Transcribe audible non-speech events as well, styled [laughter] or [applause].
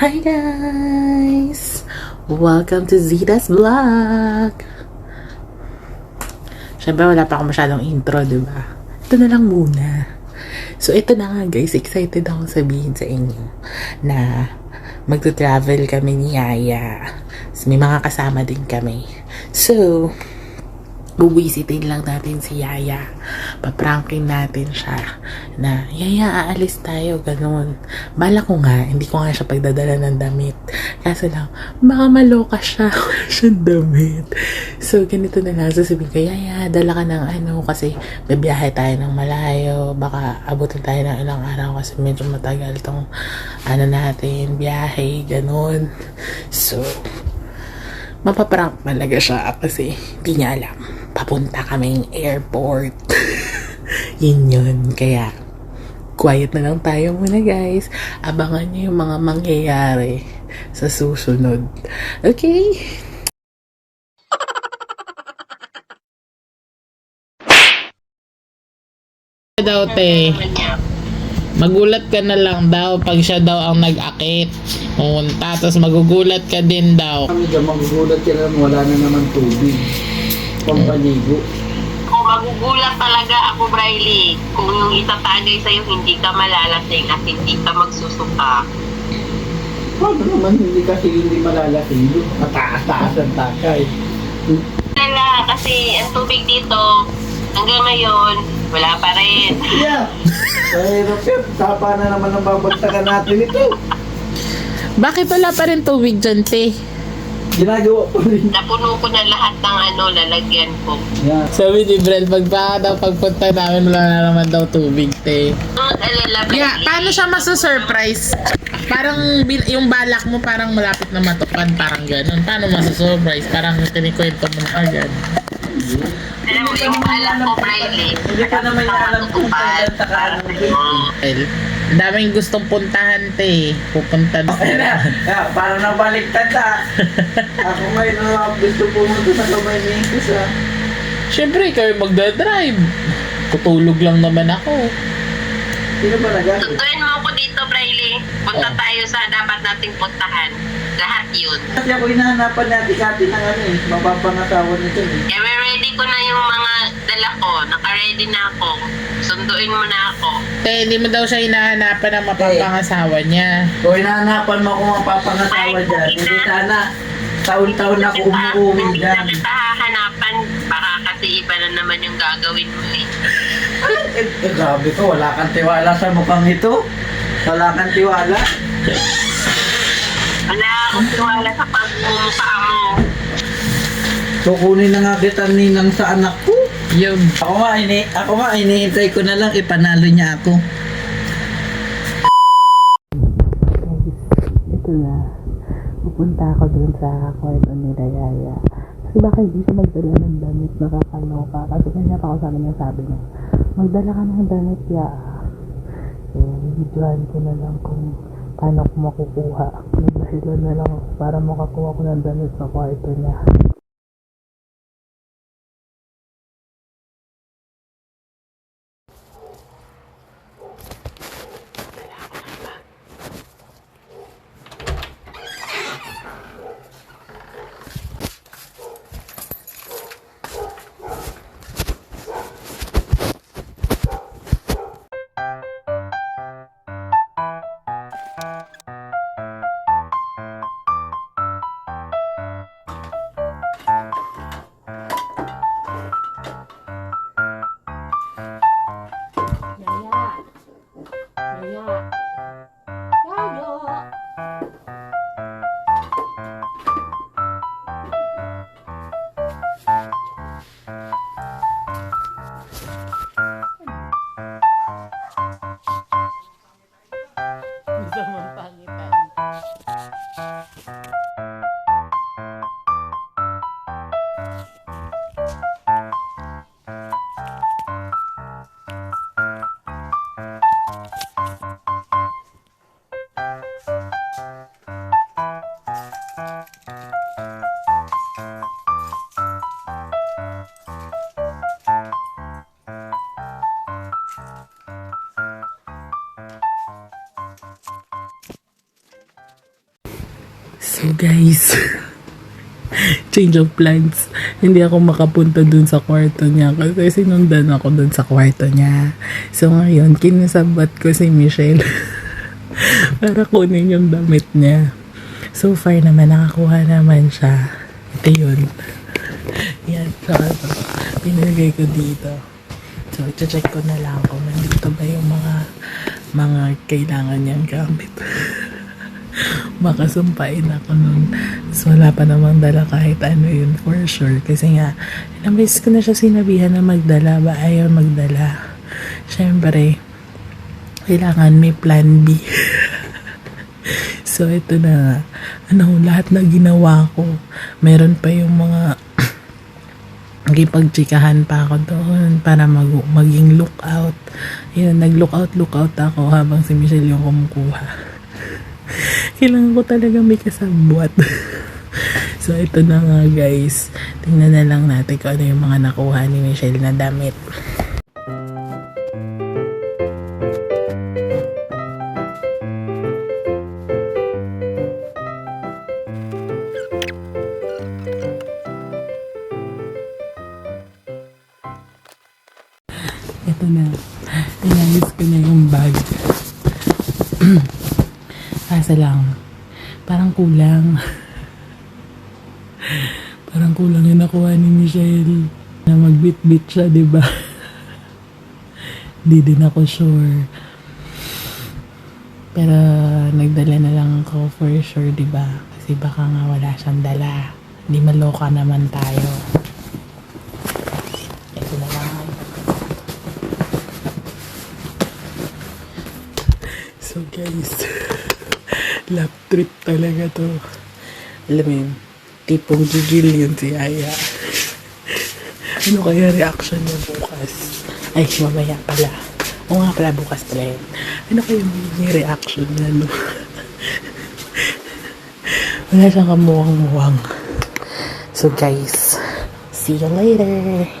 Hi guys! Welcome to Zita's Vlog! Siyempre wala pa ako masyadong intro, di ba? Ito na lang muna. So ito na nga guys, excited ako sabihin sa inyo na magto-travel kami ni Yaya. So, may mga kasama din kami. So, bubisitin lang natin si Yaya. Paprankin natin siya na, Yaya, aalis tayo, ganun. Bala ko nga, hindi ko nga siya pagdadala ng damit. Kaso lang, baka maloka siya, [laughs] wala damit. So, ganito na lang, sasabihin ko, Yaya, dala ka ng ano, kasi bibiyahe tayo ng malayo, baka abutin tayo ng ilang araw kasi medyo matagal tong ano natin, biyahe, ganun. So, mapaprank talaga siya kasi hindi niya alam. Papunta kaming airport. [laughs] yun yun. Kaya, quiet na lang tayo muna guys. Abangan niyo yung mga mangyayari sa susunod. Okay? daw te magulat ka na lang daw pag siya daw ang nag-akit pumunta tapos magugulat ka din daw Kami magugulat ka lang, wala na naman tubig. Pampaligo. Kung magugulat talaga ako, Briley, kung yung itatagay sa'yo hindi ka malalasing at hindi ka magsusuka. Paano naman hindi kasi hindi malalasing yun? Mataas-taas ang takay. Wala, kasi ang tubig dito, hanggang ngayon, wala pa rin. [laughs] Yeah! Mahirap yan. Tapa na naman ang babagsakan natin ito. bakit wala pa rin tubig dyan te? Ginagawa pa rin. Napuno ko na lahat ng ano, lalagyan ko. Yeah. sabi ni Brel pagka daw pagpunta namin wala na naman daw tubig te Ang alala, Briley. Yeah, paano siya masasurprise? Parang bin- yung balak mo parang malapit na matupad, parang ganun. Paano masasurprise? Parang kinikwento mo na agad. Alam mo, yung balak ko, Briley. Hindi ka naman alam kung kailan takaan mo. Well, ang daming gustong puntahan, te. Pupunta na Okay na. [laughs] Yeah, para nabaliktad ah. Ako ngayon na gusto pumunta sa kamay ni Ingkus ah. Siyempre, ikaw yung magdadrive. Tutulog lang naman ako. Sino ba nag Tutuin mo ako dito, Briley. Punta Oh. tayo sa dapat nating puntahan. Lahat yun. Kasi ako hinahanapan natin kati ng ano eh, mapapangasawa nito eh. Kaya ready ko na yung mga dala ko. Naka-ready na ako. Sunduin mo na ako. Te, hindi mo daw siya hinahanapan ng mapapangasawa niya. Kung hinahanapan mo akong mapapangasawa dyan, hindi sana taon-taon ako umuwi Hindi dyan. na kita hahanapan. Baka kasi iba na naman yung gagawin mo eh. Eh, eh, grabe ko, wala kang tiwala sa mukhang ito. Wala kang tiwala. Wala akong tiwala sa pagmumukha mo. Kukunin na nga kita ninang sa anak ko. Yun. Ako nga, ini ako nga, inihintay ko na lang ipanalo niya ako. Ito na. Pupunta ako dun sa kwarto ni Yaya. Kasi baka hindi siya magdala ng damit nakakaloka. Kasi kanya pa ako sa akin sabi niya, magdala ka ng damit ya. So, videohan ko na lang kung paano ko makukuha. Nagdahilan na lang ako para makakuha ko ng damit sa kwarto niya. So guys, [laughs] change of plans. Hindi ako makapunta dun sa kwarto niya kasi sinundan ako dun sa kwarto niya. So ngayon, kinasabat ko si Michelle [laughs] para kunin yung damit niya. So far naman, nakakuha naman siya. Ito yun. [laughs] Yan, so, ito. Pinilagay ko dito. So, check ko na lang kung nandito ba yung mga mga kailangan niyang gamit. Baka sumpain ako nun. So, wala pa namang dala kahit ano yun for sure. Kasi nga, ilang beses ko na siya sinabihan na magdala ba ayaw magdala. Siyempre, kailangan may plan B. [laughs] so, ito na nga. Ano, lahat na ginawa ko. Meron pa yung mga [clears throat] Nagipagtsikahan pa ako doon para mag maging lookout. Yun, nag-lookout, lookout ako habang si Michelle yung kumukuha. Kailangan ko talaga may kasabwat. [laughs] so, ito na nga guys. Tingnan na lang natin kung ano yung mga nakuha ni Michelle na damit. Ito na. Inayos ko na yung bag. [clears throat] Kaso lang, parang kulang. parang kulang yung nakuha ni Michelle na magbit-bit siya, di ba? Hindi din ako sure. Pero nagdala na lang ako for sure, di ba? Kasi baka nga wala siyang dala. Hindi maloka naman tayo. Ito na lang. So guys, lap trip talaga to. Alam mo yun, tipong gigil yun si Aya. ano kaya reaction niya bukas? Ay, mamaya pala. O nga pala, bukas pala yun. Ano kaya magiging reaction niya, no? Wala siyang kamuwang-muwang. So guys, see you later.